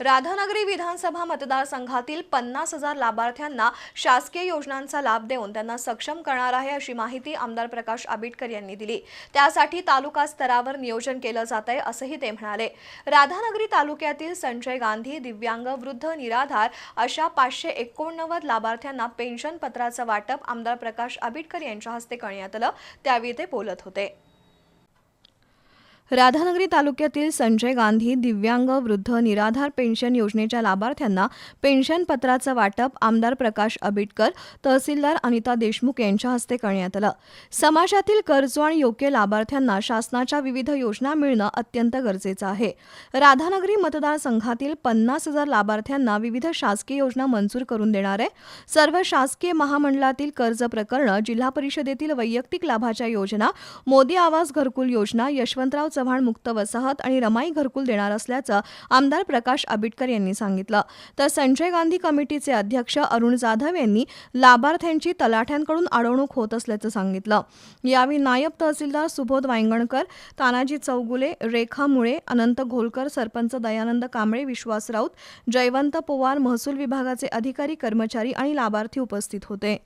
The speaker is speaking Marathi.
राधानगरी विधानसभा मतदारसंघातील पन्नास हजार लाभार्थ्यांना शासकीय योजनांचा लाभ देऊन त्यांना सक्षम करणार आहे अशी माहिती आमदार प्रकाश आबिटकर यांनी दिली. त्यासाठी तालुका स्तरावर नियोजन केलं जात आहे असंही ते म्हणाले. राधानगरी तालुक्यातील संजय गांधी दिव्यांग वृद्ध निराधार अशा पाचशे एकोणनव्वद लाभार्थ्यांना पेन्शन पत्राचं वाटप आमदार प्रकाश आंबेडकर यांच्या हस्ते करण्यात आलं. त्यावेळी ते बोलत होते. राधानगरी तालुक्यातील संजय गांधी दिव्यांग वृद्ध निराधार पेन्शन योजनेच्या लाभार्थ्यांना पेन्शन पत्राचं वाटप आमदार प्रकाश आंबेडकर तहसीलदार अनिता देशमुख यांच्या हस्ते करण्यात आलं. समाजातील कर्ज आणि योग्य लाभार्थ्यांना शासनाच्या विविध योजना मिळणं अत्यंत गरजेचं आहे. राधानगरी मतदारसंघातील पन्नास हजार लाभार्थ्यांना विविध शासकीय योजना मंजूर करून देणार आहे. सर्व शासकीय महामंडळातील कर्ज प्रकरणं जिल्हा परिषदेतील वैयक्तिक लाभाच्या योजना मोदी आवास घरकुल योजना यशवंतराव चव्हाण मुक्त वसाहत आणि रमाई घरकुल देणार असल्याचं आमदार प्रकाश आबिटकर यांनी सांगितलं. तर संजय गांधी कमिटीचे अध्यक्ष अरुण जाधव यांनी लाभार्थ्यांची तलाठ्यांकडून अडवणूक होत असल्याचं सांगितलं. यावेळी नायब तहसीलदार सुबोध वायंगणकर तानाजी चौगुले रेखा मुळे अनंत घोलकर सरपंच दयानंद कांबळे विश्वास राऊत जयवंत पवार महसूल विभागाचे अधिकारी कर्मचारी आणि लाभार्थी उपस्थित होते.